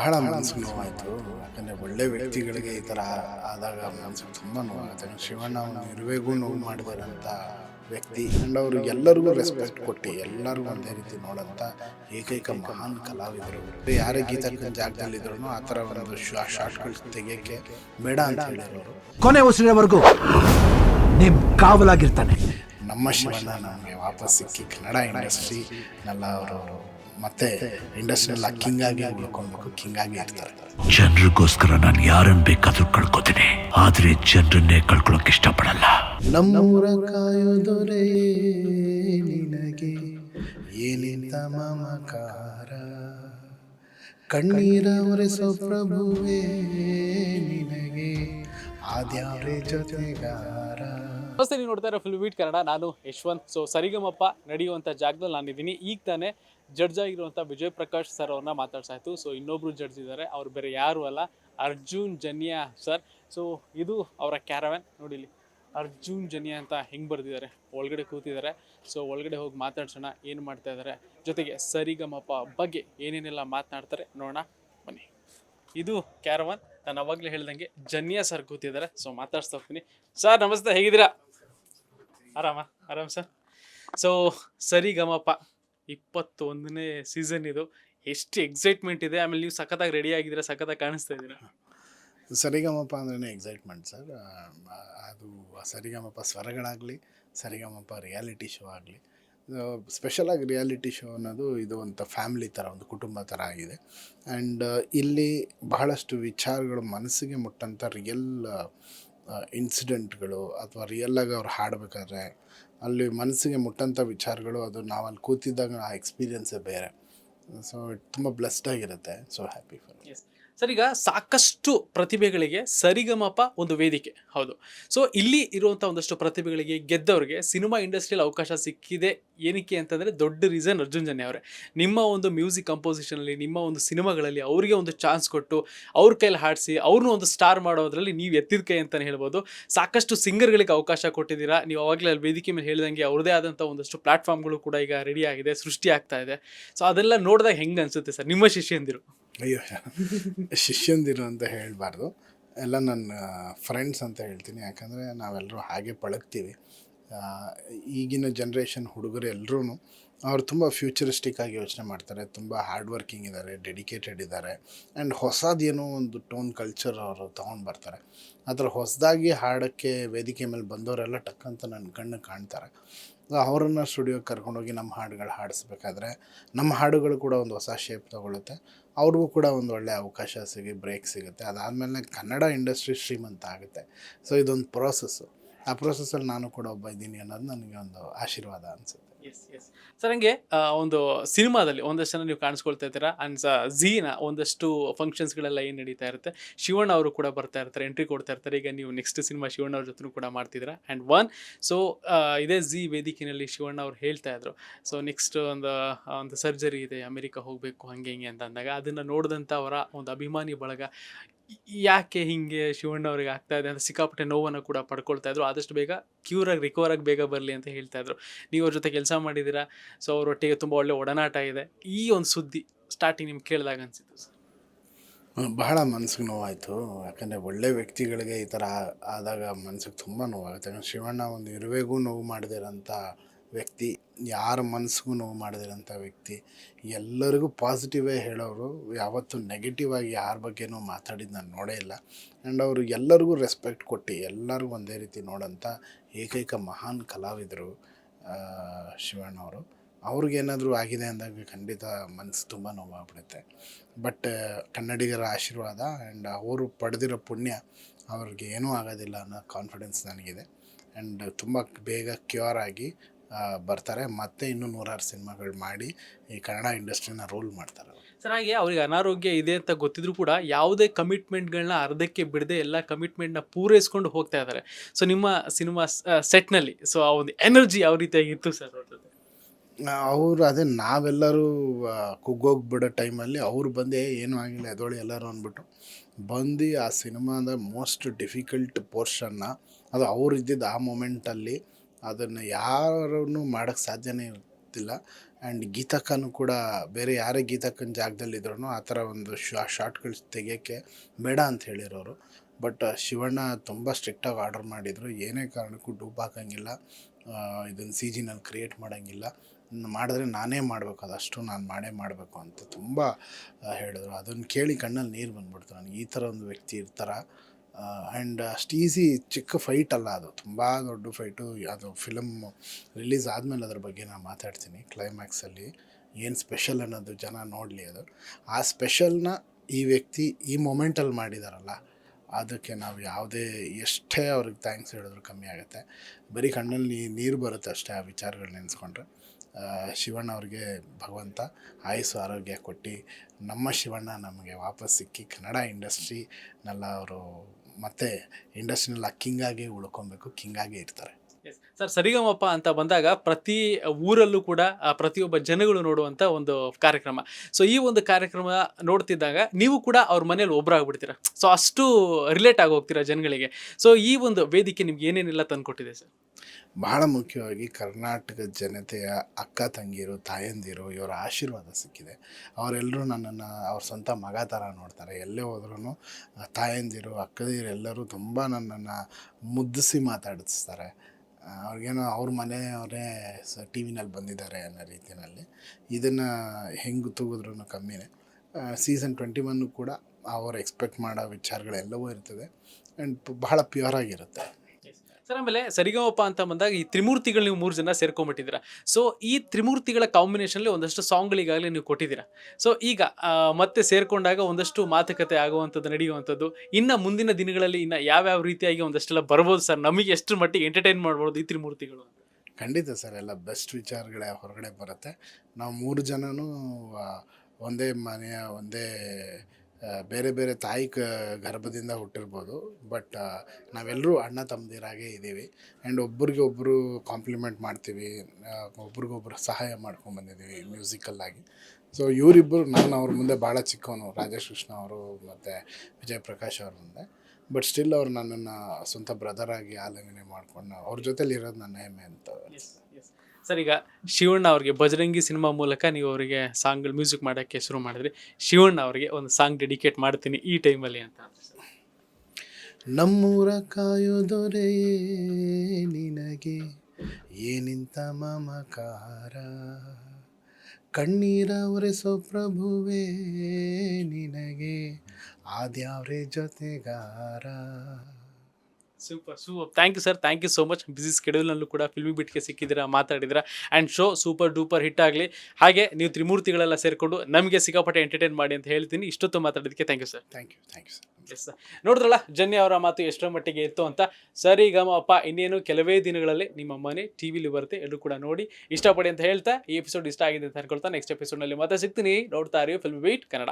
ಬಹಳ ಮನಸ್ಸಿಗೆ ನೋವಾಯಿತು. ಯಾಕಂದರೆ ಒಳ್ಳೆ ವ್ಯಕ್ತಿಗಳಿಗೆ ಈ ಥರ ಆದಾಗ ಮನಸ್ಸಿಗೆ ತುಂಬ ನೋವಾಗುತ್ತೆ. ಶಿವಣ್ಣ ಅವನು ಇರುವೆಗೂ ನೋವು ಮಾಡಿದಾರಂಥ ವ್ಯಕ್ತಿ. ಆ್ಯಂಡ್ ಅವರು ಎಲ್ಲರಿಗೂ ರೆಸ್ಪೆಕ್ಟ್ ಕೊಟ್ಟು ಎಲ್ಲರಿಗೂ ಒಂದೇ ರೀತಿ ನೋಡೋಂಥ ಏಕೈಕ ಮಹಾನ್ ಕಲಾವಿದರು. ಯಾರೇ ಗೀತ ಜಾಗದಲ್ಲಿದ್ರು ಆ ಥರ ಒಂದು ಶಾರ್ಟ್ಗಳು ತೆಗಿಯೋಕ್ಕೆ ಬೇಡ ಅಂತ ಹೇಳಿರೋರು. ಕೊನೆ ಉಸಿರಿನವರೆಗೂ ನಿಮ್ಮ ಕಾವಲಾಗಿರ್ತಾನೆ. ನಮ್ಮ ಶಿವಣ್ಣ ನಮಗೆ ವಾಪಸ್ ಸಿಕ್ಕಿ ಕನ್ನಡ ಇಂಡಸ್ಟ್ರಿ ನಲ್ಲ ಅವರು ಮತ್ತೆ ಇಂಡಸ್ಟ್ರಿಯಲ್ಲ ಕಿಂಗ್ ಆಗಿ ಉಳ್ಕೊಳ್ಬೇಕು ಕಿಂಗ್ ಆಗಿ ಇರ್ತಾರೆ. ಜನರಿಗೋಸ್ಕರ ನಾನು ಯಾರನ್ನು ಬೇಕಾದ್ರೂ ಕಳ್ಕೊತೀನಿ. ಆದ್ರೆ ಜನರನ್ನೇ ಕಳ್ಕೊಳಕ್ ಇಷ್ಟಪಡಲ್ಲ. ನಮ್ಮೂರ ಕಾಯೋದೊರೆ ನಿನಗೆ ಏನಿಂದ ಮಮಕಾರ. ಕಣ್ಣೀರ ಒರೆಸೋ ಪ್ರಭುವೇ ನಿನಗೆ ಆದ್ಯಾವ್ರೆ ಜೊತೆಗಾರ. ನಮಸ್ತೆ ನೀವು ನೋಡ್ತಾ ಇರೋ ಫಿಲ್ಮ್ ಬೀಟ್ ಕನ್ನಡ ನಾನು ಯಶವಂತ್. ಸೊ ಸರಿಗಮಪ್ಪ ನಡೆಯುವಂಥ ಜಾಗದಲ್ಲಿ ನಾನಿದ್ದೀನಿ. ಈಗ ತಾನೇ ಜಡ್ಜ್ ಆಗಿರುವಂಥ ವಿಜಯ್ ಪ್ರಕಾಶ್ ಸರ್ ಅವ್ರನ್ನ ಮಾತಾಡ್ಸಾಯಿತು ಸೊ ಇನ್ನೊಬ್ರು ಜಡ್ಜ್ ಇದ್ದಾರೆ ಅವ್ರು ಬೇರೆ ಯಾರು ಅಲ್ಲ. ಅರ್ಜುನ್ ಜನಿಯಾ ಸರ್. ಸೊ ಇದು ಅವರ ಕ್ಯಾರವ್ಯಾನ್ ನೋಡಿಲಿ ಅರ್ಜುನ್ ಜನ್ಯಾ ಅಂತ ಹೆಂಗೆ ಬರೆದಿದ್ದಾರೆ? ಒಳಗಡೆ ಕೂತಿದ್ದಾರೆ. ಸೊ ಒಳಗಡೆ ಹೋಗಿ ಮಾತಾಡ್ಸೋಣ. ಏನು ಮಾಡ್ತಾ ಇದ್ದಾರೆ? ಜೊತೆಗೆ ಸರಿಗಮಪ ಬಗ್ಗೆ ಏನೇನೆಲ್ಲ ಮಾತನಾಡ್ತಾರೆ ನೋಡೋಣ. ಬನ್ನಿ. ಇದು ಕ್ಯಾರವನ್ ನಾನು ಅವಾಗಲೇ ಹೇಳ್ದಂಗೆ ಜನ್ಯಾ ಸರ್ ಕೂತಿದ್ದಾರೆ. ಸೊ ಮಾತಾಡ್ಸ್ತಾ ಹೋಗ್ತೀನಿ. ಸರ್ ನಮಸ್ತೆ. ಹೇಗಿದ್ದೀರಾ? ಆರಾಮ? ಆರಾಮ್ ಸರ್? ಸೊ ಸರಿಗಮಪ. ಇಪ್ಪತ್ತೊಂದನೇ ಸೀಸನ್ ಇದು. ಎಷ್ಟು ಎಕ್ಸೈಟ್ಮೆಂಟ್ ಇದೆ. ಆಮೇಲೆ ನೀವು ಸಖತ್ತಾಗಿ ರೆಡಿ ಆಗಿದ್ದೀರಾ, ಸಖತ್ತಾಗಿ ಕಾಣಿಸ್ತಾ ಇದ್ದೀರಾ? ಸರಿಗಮಪ ಅಂದ್ರೆ ಎಕ್ಸೈಟ್ಮೆಂಟ್ ಸರ್ ಅದು ಸರಿಗಮಪ ಸ್ವರಗಳಾಗಲಿ, ಸರಿಗಮಪ ರಿಯಾಲಿಟಿ ಶೋ ಆಗಲಿ. ಸ್ಪೆಷಲಾಗಿ ರಿಯಾಲಿಟಿ ಶೋ ಅನ್ನೋದು ಇದು ಒಂದು ಫ್ಯಾಮಿಲಿ ಥರ, ಒಂದು ಕುಟುಂಬ ಥರ ಆಗಿದೆ. ಆ್ಯಂಡ್ ಇಲ್ಲಿ ಬಹಳಷ್ಟು ವಿಚಾರಗಳು ಮನಸ್ಸಿಗೆ ಮುಟ್ಟಂಥ ರಿಯಲ್ ಇನ್ಸಿಡೆಂಟ್ಗಳು ಅಥವಾ ರಿಯಲ್ಲಾಗಿ ಅವ್ರು ಹಾಡಬೇಕಾದ್ರೆ ಅಲ್ಲಿ ಮನಸ್ಸಿಗೆ ಮುಟ್ಟಂಥ ವಿಚಾರಗಳು ಅದು ನಾವಲ್ಲಿ ಕೂತಿದ್ದಾಗ ಆ ಎಕ್ಸ್ಪೀರಿಯನ್ಸೇ ಬೇರೆ. ಸೊ ತುಂಬ ಬ್ಲೆಸ್ಡ್ ಆಗಿರುತ್ತೆ. ಸೊ ಹ್ಯಾಪಿ ಫಾರ್ ಸರ್, ಈಗ ಸಾಕಷ್ಟು ಪ್ರತಿಭೆಗಳಿಗೆ ಸರಿಗಮಪ ಒಂದು ವೇದಿಕೆ. ಹೌದು. ಸೊ ಇಲ್ಲಿ ಇರುವಂಥ ಒಂದಷ್ಟು ಪ್ರತಿಭೆಗಳಿಗೆ ಗೆದ್ದವರಿಗೆ ಸಿನಿಮಾ ಇಂಡಸ್ಟ್ರಿಯಲ್ಲಿ ಅವಕಾಶ ಸಿಕ್ಕಿದೆ. ಏನಕ್ಕೆ ಅಂತಂದರೆ ದೊಡ್ಡ ರೀಸನ್ ಅರ್ಜುನ್ ಜನ್ಯ ಅವರೇ. ನಿಮ್ಮ ಒಂದು ಮ್ಯೂಸಿಕ್ ಕಂಪೋಸಿಷನಲ್ಲಿ, ನಿಮ್ಮ ಒಂದು ಸಿನಿಮಾಗಳಲ್ಲಿ ಅವರಿಗೆ ಒಂದು ಚಾನ್ಸ್ ಕೊಟ್ಟು ಅವ್ರ ಕೈಲಿ ಹಾಡಿಸಿ ಅವ್ರನ್ನೂ ಒಂದು ಸ್ಟಾರ್ ಮಾಡೋದ್ರಲ್ಲಿ ನೀವು ಎತ್ತಿದ ಕೈ ಅಂತಲೇ ಹೇಳ್ಬೋದು. ಸಾಕಷ್ಟು ಸಿಂಗರ್ಗಳಿಗೆ ಅವಕಾಶ ಕೊಟ್ಟಿದ್ದೀರಾ. ನೀವು ಅವಾಗಲೇ ಅಲ್ಲಿ ವೇದಿಕೆ ಮೇಲೆ ಹೇಳಿದಂಗೆ ಅವ್ರದೇ ಆದಂಥ ಒಂದಷ್ಟು ಪ್ಲಾಟ್ಫಾರ್ಮ್ಗಳು ಕೂಡ ಈಗ ರೆಡಿ ಆಗಿದೆ, ಸೃಷ್ಟಿ ಆಗ್ತಾ ಇದೆ. ಸೊ ಅದೆಲ್ಲ ನೋಡಿದಾಗ ಹೆಂಗೆ ಅನಿಸುತ್ತೆ ಸರ್? ನಿಮ್ಮ ಶಿಷ್ಯಂದಿರು. ಅಯ್ಯೋ, ಶಿಷ್ಯಂದಿರು ಅಂತ ಹೇಳಬಾರ್ದು. ಎಲ್ಲ ನನ್ನ ಫ್ರೆಂಡ್ಸ್ ಅಂತ ಹೇಳ್ತೀನಿ. ಯಾಕಂದರೆ ನಾವೆಲ್ಲರೂ ಹಾಗೆ ಪಳಗ್ತೀವಿ. ಈಗಿನ ಜನ್ರೇಷನ್ ಹುಡುಗರು ಎಲ್ಲರೂ ಅವ್ರು ತುಂಬ ಫ್ಯೂಚರಿಸ್ಟಿಕ್ ಆಗಿ ಯೋಚನೆ ಮಾಡ್ತಾರೆ. ತುಂಬ ಹಾರ್ಡ್ ವರ್ಕಿಂಗ್ ಇದ್ದಾರೆ ಡೆಡಿಕೇಟೆಡ್ ಇದ್ದಾರೆ ಆ್ಯಂಡ್ ಹೊಸದೇನೋ ಒಂದು ಟೋನ್ ಕಲ್ಚರ್ ಅವರು ತೊಗೊಂಡು ಬರ್ತಾರೆ. ಅದರ ಹೊಸದಾಗಿ ಹಾಡೋಕ್ಕೆ ವೇದಿಕೆ ಮೇಲೆ ಬಂದವರೆಲ್ಲ ಟಕ್ಕಂತ ನನ್ನ ಕಣ್ಣು ಕಾಣ್ತಾರೆ. ಅವರನ್ನು ಸ್ಟುಡಿಯೋಗೆ ಕರ್ಕೊಂಡೋಗಿ ನಮ್ಮ ಹಾಡುಗಳು ಹಾಡಿಸ್ಬೇಕಾದ್ರೆ ನಮ್ಮ ಹಾಡುಗಳು ಕೂಡ ಒಂದು ಹೊಸ ಶೇಪ್ ತೊಗೊಳುತ್ತೆ. ಅವ್ರಿಗೂ ಕೂಡ ಒಂದು ಒಳ್ಳೆಯ ಅವಕಾಶ ಸಿಗಿ ಬ್ರೇಕ್ ಸಿಗುತ್ತೆ. ಅದಾದಮೇಲೆ ಕನ್ನಡ ಇಂಡಸ್ಟ್ರಿ ಶ್ರೀಮಂತ ಆಗುತ್ತೆ. ಸೊ ಇದೊಂದು ಪ್ರೋಸೆಸ್ಸು ಆ ಪ್ರೋಸೆಸ್ಸಲ್ಲಿ ನಾನು ಕೂಡ ಒಬ್ಬ ಇದ್ದೀನಿ ಅನ್ನೋದು ನನಗೆ ಒಂದು ಆಶೀರ್ವಾದ ಅನಿಸುತ್ತೆ. ಸರ್ ಹಂಗೆ ಒಂದು ಸಿನಿಮಾದಲ್ಲಿ ಒಂದಷ್ಟು ಜನ ನೀವು ಕಾಣಿಸ್ಕೊಳ್ತಾ ಇದ್ದೀರಾ ಅಂಡ್ ಝೀನ ಒಂದಷ್ಟು ಫಂಕ್ಷನ್ಸ್ಗಳೆಲ್ಲ ಏನು ನಡೀತಾ ಇರುತ್ತೆ? ಶಿವಣ್ಣ ಅವರು ಕೂಡ ಬರ್ತಾ ಇರ್ತಾರೆ ಎಂಟ್ರಿ ಕೊಡ್ತಾ ಇರ್ತಾರೆ. ಈಗ ನೀವು ನೆಕ್ಸ್ಟ್ ಸಿನಿಮಾ ಶಿವಣ್ಣ ಅವ್ರ ಜೊತೆ ಕೂಡ ಮಾಡ್ತಿದ್ದೀರಾ? ಆ್ಯಂಡ್ ಒನ್ ಸೊ ಇದೇ ಝೀ ವೇದಿಕೆಯಲ್ಲಿ ಶಿವಣ್ಣ ಅವ್ರು ಹೇಳ್ತಾ ಇದ್ರು. ಸೊ ನೆಕ್ಸ್ಟ್ ಒಂದು ಒಂದು ಸರ್ಜರಿ ಇದೆ, ಅಮೆರಿಕ ಹೋಗಬೇಕು, ಹಂಗೆ, ಹಿಂಗೆ ಅಂತ ಅಂದಾಗ. ಅದನ್ನು ನೋಡಿದಂಥ ಅವರ ಒಂದು ಅಭಿಮಾನಿ ಬಳಗ ಯಾಕೆ ಹಿಂಗೆ ಶಿವಣ್ಣ ಅವ್ರಿಗೆ ಆಗ್ತಾ ಇದೆ ಅಂತ ಸಿಕ್ಕಾಪಟ್ಟೆ ನೋವನ್ನು ಕೂಡ ಪಡ್ಕೊಳ್ತಾ ಇದ್ರು. ಆದಷ್ಟು ಬೇಗ ಕ್ಯೂರ್ ಆಗಿ ರಿಕವರ್ ಆಗಿ ಬೇಗ ಬರಲಿ ಅಂತ ಹೇಳ್ತಾ ಇದ್ರು. ನೀವು ಅವ್ರ ಜೊತೆ ಕೆಲಸ ಮಾಡಿದ್ದೀರಾ? ಸೊ ಅವರೊಟ್ಟಿಗೆ ತುಂಬ ಒಳ್ಳೆ ಒಡನಾಟ ಇದೆ. ಈ ಒಂದು ಸುದ್ದಿ ಸ್ಟಾರ್ಟಿಂಗ್ ನಿಮ್ಗೆ ಕೇಳಿದಾಗ ಅನಿಸಿತು ಸರ್. ಬಹಳ ಮನ್ಸಿಗೆ ನೋವಾಯಿತು. ಯಾಕಂದರೆ ಒಳ್ಳೆ ವ್ಯಕ್ತಿಗಳಿಗೆ ಈ ಥರ ಆದಾಗ ಮನಸ್ಸಿಗೆ ತುಂಬ ನೋವಾಗುತ್ತೆ. ಶಿವಣ್ಣ ಒಂದು ಇರುವೆಗೂ ನೋವು ಮಾಡದಿರೋಂಥ ವ್ಯಕ್ತಿ, ಯಾರ ಮನಸ್ಸಿಗೂ ನೋವು ಮಾಡದಿರೋಂಥ ವ್ಯಕ್ತಿ, ಎಲ್ಲರಿಗೂ ಪಾಸಿಟಿವೇ ಹೇಳೋರು, ಯಾವತ್ತೂ ನೆಗೆಟಿವ್ ಆಗಿ ಯಾರ ಬಗ್ಗೆನೂ ಮಾತಾಡಿದ್ದು ನಾನು ನೋಡೇ ಇಲ್ಲ. ಆ್ಯಂಡ್ ಅವರು ಎಲ್ಲರಿಗೂ ರೆಸ್ಪೆಕ್ಟ್ ಕೊಟ್ಟು ಎಲ್ಲರಿಗೂ ಒಂದೇ ರೀತಿ ನೋಡೋಂಥ ಏಕೈಕ ಮಹಾನ್ ಕಲಾವಿದರು ಶಿವಣ್ಣವರು ಅವ್ರಿಗೇನಾದರೂ ಆಗಿದೆ ಅಂದಾಗ ಖಂಡಿತ ಮನಸ್ಸು ತುಂಬ ನೋವಾಗ್ಬಿಡುತ್ತೆ. ಬಟ್ ಕನ್ನಡಿಗರ ಆಶೀರ್ವಾದ ಆ್ಯಂಡ್ ಅವರು ಪಡೆದಿರೋ ಪುಣ್ಯ ಅವ್ರಿಗೆ ಏನೂ ಆಗೋದಿಲ್ಲ ಅನ್ನೋ ಕಾನ್ಫಿಡೆನ್ಸ್ ನನಗಿದೆ. ಆ್ಯಂಡ್ ತುಂಬ ಬೇಗ ಕ್ಯೂರ್ ಆಗಿ ಬರ್ತಾರೆ. ಮತ್ತೆ ಇನ್ನೂ ನೂರಾರು ಸಿನಿಮಾಗಳು ಮಾಡಿ ಈ ಕನ್ನಡ ಇಂಡಸ್ಟ್ರಿನ ರೂಲ್ ಮಾಡ್ತಾರೆ ಚೆನ್ನಾಗಿ ಸರ್ ಹಾಗೆ ಅವ್ರಿಗೆ ಅನಾರೋಗ್ಯ ಇದೆ ಅಂತ ಗೊತ್ತಿದ್ರು ಕೂಡ ಯಾವುದೇ ಕಮಿಟ್ಮೆಂಟ್ಗಳನ್ನ ಅರ್ಧಕ್ಕೆ ಬಿಡದೆ ಎಲ್ಲ ಕಮಿಟ್ಮೆಂಟ್ನ ಪೂರೈಸ್ಕೊಂಡು ಹೋಗ್ತಾ ಇದ್ದಾರೆ. ಸೊ ನಿಮ್ಮ ಸಿನಿಮಾ ಸೆಟ್ನಲ್ಲಿ ಸೊ ಆ ಒಂದು ಎನರ್ಜಿ ಯಾವ ರೀತಿಯಾಗಿತ್ತು ಸರ್ ಅವ್ರ ಅವರು ಅದೇ ನಾವೆಲ್ಲರೂ ಕುಗ್ಗೋಗ್ಬಿಡೋ ಟೈಮಲ್ಲಿ ಅವ್ರು ಬಂದೇ ಏನು ಆಗಿಲ್ಲ ಎದೋಳಿ ಎಲ್ಲರೂ ಅಂದ್ಬಿಟ್ಟು ಬಂದು ಆ ಸಿನಿಮಾದ ಮೋಸ್ಟ್ ಡಿಫಿಕಲ್ಟ್ ಪೋರ್ಷನ್ನ ಅದು ಅವ್ರು ಇದ್ದಿದ್ದು ಆ ಮೂಮೆಂಟಲ್ಲಿ ಅದನ್ನು ಯಾರೂ ಮಾಡೋಕ್ಕೆ ಸಾಧ್ಯನೇ ಇರ್ತಿಲ್ಲ. ಆ್ಯಂಡ್ ಗೀತಕ್ಕನು ಕೂಡ ಬೇರೆ ಯಾರೇ ಗೀತಕ್ಕನ ಜಾಗದಲ್ಲಿದ್ರು ಆ ಥರ ಒಂದು ಶಾ ಶಾರ್ಟ್ಗಳು ತೆಗಿಯೋಕ್ಕೆ ಬೇಡ ಅಂತ ಹೇಳಿರೋರು. ಬಟ್ ಶಿವಣ್ಣ ತುಂಬ ಸ್ಟ್ರಿಕ್ಟಾಗಿ ಆರ್ಡರ್ ಮಾಡಿದರು. ಏನೇ ಕಾರಣಕ್ಕೂ ಡೂಬ್ ಹಾಕೋಂಗಿಲ್ಲ. ಇದನ್ನು ಸಿ ಜಿನಲ್ಲಿ ಕ್ರಿಯೇಟ್ ಮಾಡೋಂಗಿಲ್ಲ. ಮಾಡಿದ್ರೆ ನಾನೇ ಮಾಡಬೇಕು. ಅದಷ್ಟು ನಾನು ಮಾಡೇ ಮಾಡಬೇಕು ಅಂತ ತುಂಬ ಹೇಳಿದ್ರು. ಅದನ್ನು ಕೇಳಿ ಕಣ್ಣಲ್ಲಿ ನೀರು ಬಂದ್ಬಿಡ್ತು. ನನಗೆ ಈ ಥರ ಒಂದು ವ್ಯಕ್ತಿ ಇರ್ತಾರ? ಆ್ಯಂಡ್ ಅಷ್ಟು ಈಸಿ ಚಿಕ್ಕ ಫೈಟ್ ಅಲ್ಲ ಅದು. ತುಂಬ ದೊಡ್ಡ ಫೈಟು ಅದು ಫಿಲಮ್ ರಿಲೀಸ್ ಆದಮೇಲೆ ಅದ್ರ ಬಗ್ಗೆ ನಾನು ಮಾತಾಡ್ತೀನಿ. ಕ್ಲೈಮ್ಯಾಕ್ಸಲ್ಲಿ ಏನು ಸ್ಪೆಷಲ್ ಅನ್ನೋದು ಜನ ನೋಡಲಿ ಅದು. ಆ ಸ್ಪೆಷಲ್ನ ಈ ವ್ಯಕ್ತಿ ಈ ಮೊಮೆಂಟಲ್ಲಿ ಮಾಡಿದಾರಲ್ಲ, ಅದಕ್ಕೆ ನಾವು ಯಾವುದೇ, ಎಷ್ಟೇ ಅವ್ರಿಗೆ ಥ್ಯಾಂಕ್ಸ್ ಹೇಳಿದ್ರು ಕಮ್ಮಿ ಆಗುತ್ತೆ. ಬರೀ ಕಣ್ಣಲ್ಲಿ ನೀರು ಬರುತ್ತೆ ಅಷ್ಟೇ ಆ ವಿಚಾರಗಳು ನೆನೆಸ್ಕೊಂಡ್ರೆ. ಶಿವಣ್ಣ ಅವ್ರಿಗೆ ಭಗವಂತ ಆಯುಸ್ಸು ಆರೋಗ್ಯ ಕೊಟ್ಟು ನಮ್ಮ ಶಿವಣ್ಣ ನಮಗೆ ವಾಪಸ್ ಸಿಕ್ಕಿ ಕನ್ನಡ ಇಂಡಸ್ಟ್ರಿನೆಲ್ಲ ಅವರು ಮತ್ತೆ ಇಂಡಸ್ಟ್ರಿನೆಲ್ಲ ಕಿಂಗಾಗಿ ಉಳ್ಕೊಬೇಕು ಕಿಂಗಾಗೇ ಇರ್ತಾರೆ. ಸರ್ ಸರಿಗಮಪ್ಪ ಅಂತ ಬಂದಾಗ ಪ್ರತಿ ಊರಲ್ಲೂ ಕೂಡ ಪ್ರತಿಯೊಬ್ಬ ಜನಗಳು ನೋಡುವಂಥ ಒಂದು ಕಾರ್ಯಕ್ರಮ. ಸೊ ಈ ಒಂದು ಕಾರ್ಯಕ್ರಮ ನೋಡ್ತಿದ್ದಾಗ ನೀವು ಕೂಡ ಅವ್ರ ಮನೇಲಿ ಒಬ್ಬರಾಗ್ಬಿಡ್ತೀರಾ ಸೊ ಅಷ್ಟು ರಿಲೇಟ್ ಆಗಿ ಹೋಗ್ತೀರಾ ಜನಗಳಿಗೆ? ಸೊ ಈ ಒಂದು ವೇದಿಕೆ ನಿಮ್ಗೆ ಏನೇನೆಲ್ಲ ತಂದುಕೊಟ್ಟಿದೆ ಸರ್? ಬಹಳ ಮುಖ್ಯವಾಗಿ ಕರ್ನಾಟಕದ ಜನತೆಯ ಅಕ್ಕ ತಂಗಿಯರು ತಾಯಂದಿರು, ಇವರ ಆಶೀರ್ವಾದ ಸಿಕ್ಕಿದೆ. ಅವರೆಲ್ಲರೂ ನನ್ನನ್ನು, ಅವ್ರ ಸ್ವಂತ ಮಗ ಥರ ನೋಡ್ತಾರೆ. ಎಲ್ಲೇ ಹೋದ್ರೂ ತಾಯಂದಿರು ಅಕ್ಕದಿರು ಎಲ್ಲರೂ ತುಂಬ ನನ್ನನ್ನು ಮುದ್ದಿಸಿ ಮಾತಾಡಿಸ್ತಾರೆ. ಅವ್ರಿಗೇನೋ ಅವ್ರ ಮನೆಯವರೇ ಸ ಟಿ ವಿನಲ್ಲಿ ಬಂದಿದ್ದಾರೆ ಅನ್ನೋ ರೀತಿಯಲ್ಲಿ. ಇದನ್ನು ಹೆಂಗೆ ತೂಗಿದ್ರೂ ಕಮ್ಮಿನೇ. ಸೀಸನ್ ಟ್ವೆಂಟಿ ಒನ್ನು ಕೂಡ ಅವರು ಎಕ್ಸ್ಪೆಕ್ಟ್ ಮಾಡೋ ವಿಚಾರಗಳೆಲ್ಲವೂ ಇರ್ತದೆ. ಆ್ಯಂಡ್ ಬಹಳ ಪ್ಯೂರ್ ಆಗಿರುತ್ತೆ. ಸರ್, ಆಮೇಲೆ ಸರಿಗಮಪ್ಪ ಅಂತ ಬಂದಾಗ ಈ ತ್ರಿಮೂರ್ತಿಗಳು ನೀವು ಮೂರು ಜನ ಸೇರ್ಕೊಂಡ್ಬಿಟ್ಟಿದ್ದೀರಾ. ಸೊ ಈ ತ್ರಿಮೂರ್ತಿಗಳ ಕಾಂಬಿನೇಷನ್ಲಿ ಒಂದಷ್ಟು ಸಾಂಗ್ಗಳಿಗಾಗಲೇ ನೀವು ಕೊಟ್ಟಿದ್ದೀರಾ. ಸೊ ಈಗ ಮತ್ತೆ ಸೇರ್ಕೊಂಡಾಗ ಒಂದಷ್ಟು ಮಾತುಕತೆ ಆಗುವಂಥದ್ದು, ನಡೆಯುವಂಥದ್ದು, ಇನ್ನು ಮುಂದಿನ ದಿನಗಳಲ್ಲಿ ಇನ್ನು ಯಾವ್ಯಾವ ರೀತಿಯಾಗಿ ಒಂದಷ್ಟೆಲ್ಲ ಬರ್ಬೋದು ಸರ್? ನಮಗೆ ಎಷ್ಟು ಮಟ್ಟಿಗೆ ಎಂಟರ್ಟೈನ್ ಮಾಡ್ಬೋದು ಈ ತ್ರಿಮೂರ್ತಿಗಳು? ಖಂಡಿತ ಸರ್, ಎಲ್ಲ ಬೆಸ್ಟ್ ವಿಚಾರಗಳೇ ಹೊರಗಡೆ ಬರುತ್ತೆ. ನಾವು ಮೂರು ಜನನೂ ಒಂದೇ ಮನೆಯ, ಒಂದೇ ಬೇರೆ ಬೇರೆ ತಾಯಿ ಕ, ಗರ್ಭದಿಂದ ಹುಟ್ಟಿರ್ಬೋದು. ಬಟ್ ನಾವೆಲ್ಲರೂ ಅಣ್ಣ ತಮ್ಮದಿರಾಗೆ ಇದ್ದೀವಿ. ಆ್ಯಂಡ್ ಒಬ್ರಿಗೆ ಒಬ್ಬರು ಕಾಂಪ್ಲಿಮೆಂಟ್ ಮಾಡ್ತೀವಿ. ಒಬ್ರಿಗೊಬ್ರು ಸಹಾಯ ಮಾಡ್ಕೊಂಡ್ಬಂದಿದ್ದೀವಿ ಮ್ಯೂಸಿಕಲ್ಲಾಗಿ ಸೊ ಇವರಿಬ್ಬರು ನಾನು ಅವ್ರ ಮುಂದೆ ಭಾಳ ಚಿಕ್ಕವನು. ರಾಜೇಶ್ ಕೃಷ್ಣ ಅವರು ಮತ್ತು ವಿಜಯ್ ಪ್ರಕಾಶ್ ಅವ್ರ ಮುಂದೆ. ಬಟ್ ಸ್ಟಿಲ್ ಅವ್ರು ನನ್ನನ್ನು ಸ್ವಂತ ಬ್ರದರ್ ಆಗಿ ಆಲಂಘನೆ ಮಾಡ್ಕೊಂಡು ಅವ್ರ ಜೊತೇಲಿ ಇರೋದು ನನ್ನ ಹೆಮ್ಮೆ ಅಂತ ಸರ್, ಈಗ ಶಿವಣ್ಣ ಅವ್ರಿಗೆ ಬಜರಂಗಿ ಸಿನಿಮಾ ಮೂಲಕ ನೀವು ಅವರಿಗೆ ಸಾಂಗ್ಗಳು ಮ್ಯೂಸಿಕ್ ಮಾಡೋಕ್ಕೆ ಶುರು ಮಾಡಿದ್ರಿ. ಶಿವಣ್ಣ ಅವರಿಗೆ ಒಂದು ಸಾಂಗ್ ಡೆಡಿಕೇಟ್ ಮಾಡ್ತೀನಿ ಈ ಟೈಮಲ್ಲಿ ಅಂತ. ನಮ್ಮೂರ ಕಾಯೋದೊರೆಯೇ ನಿನಗೆ ಏನಿಂತ ಮಮಕಾರ. ಕಣ್ಣೀರ ಒರೆಸೋ ಪ್ರಭುವೇ ನಿನಗೆ, ಆದ್ಯಾವ್ರೆ ಜೊತೆಗಾರ. Super super thank you sir thank you so much busy ಸ್ಕೆಡ್ಯೂಲ್ನಲ್ಲೂ ಕೂಡ ಫಿಲ್ಮಿ ಬಿಟ್ಗೆ ಸಿಕ್ಕಿದ್ದೀರಾ ಮಾತಾಡಿದ್ದೀರಾ. And show super duper hit ಆಗಲಿ. ಹಾಗೆ ನೀವು ತ್ರಿಮೂರ್ತಿಗಳೆಲ್ಲ ಸೇರಿಕೊಂಡು ನಮಗೆ ಸಿಕ್ಕಾಪಟ್ಟೆ ಎಂಟರ್ಟೈನ್ ಮಾಡಿ ಅಂತ ಹೇಳ್ತೀನಿ. ಇಷ್ಟೊತ್ತು ಮಾತಾಡೋದಕ್ಕೆ thank you sir thank you thank you sir yes sir ನೋಡಿದ್ರಲ್ಲ ಜನ್ಯ ಅವರ ಮಾತು ಎಷ್ಟರ ಮಟ್ಟಿಗೆ ಇತ್ತು ಅಂತ. ಸರಿ ಗಮ ಅಪ್ಪ ಇನ್ನೇನು ಕೆಲವೇ ದಿನಗಳಲ್ಲಿ ನಿಮ್ಮ ಮನೆ ಟಿ ವಿಲಿ ಬರುತ್ತೆ ಎಲ್ಲರೂ ಕೂಡ ನೋಡಿ. ಇಷ್ಟಪಡಿ ಅಂತ ಹೇಳ್ತಾ ಈ ಎಪಿಸೋಡ್ ಇಷ್ಟ ಆಗಿದೆ ಅಂತ ಅನ್ಕೊಳ್ತಾ ನೆಕ್ಸ್ಟ್ ಎಪಿಸೋಡ್ನಲ್ಲಿ ಮತ್ತೆ ಸಿಗ್ತೀನಿ. ನೋಡ್ತಾ ಇರಿ ಫಿಲ್ಮ್ ವೀಟ್ ಕನ್ನಡ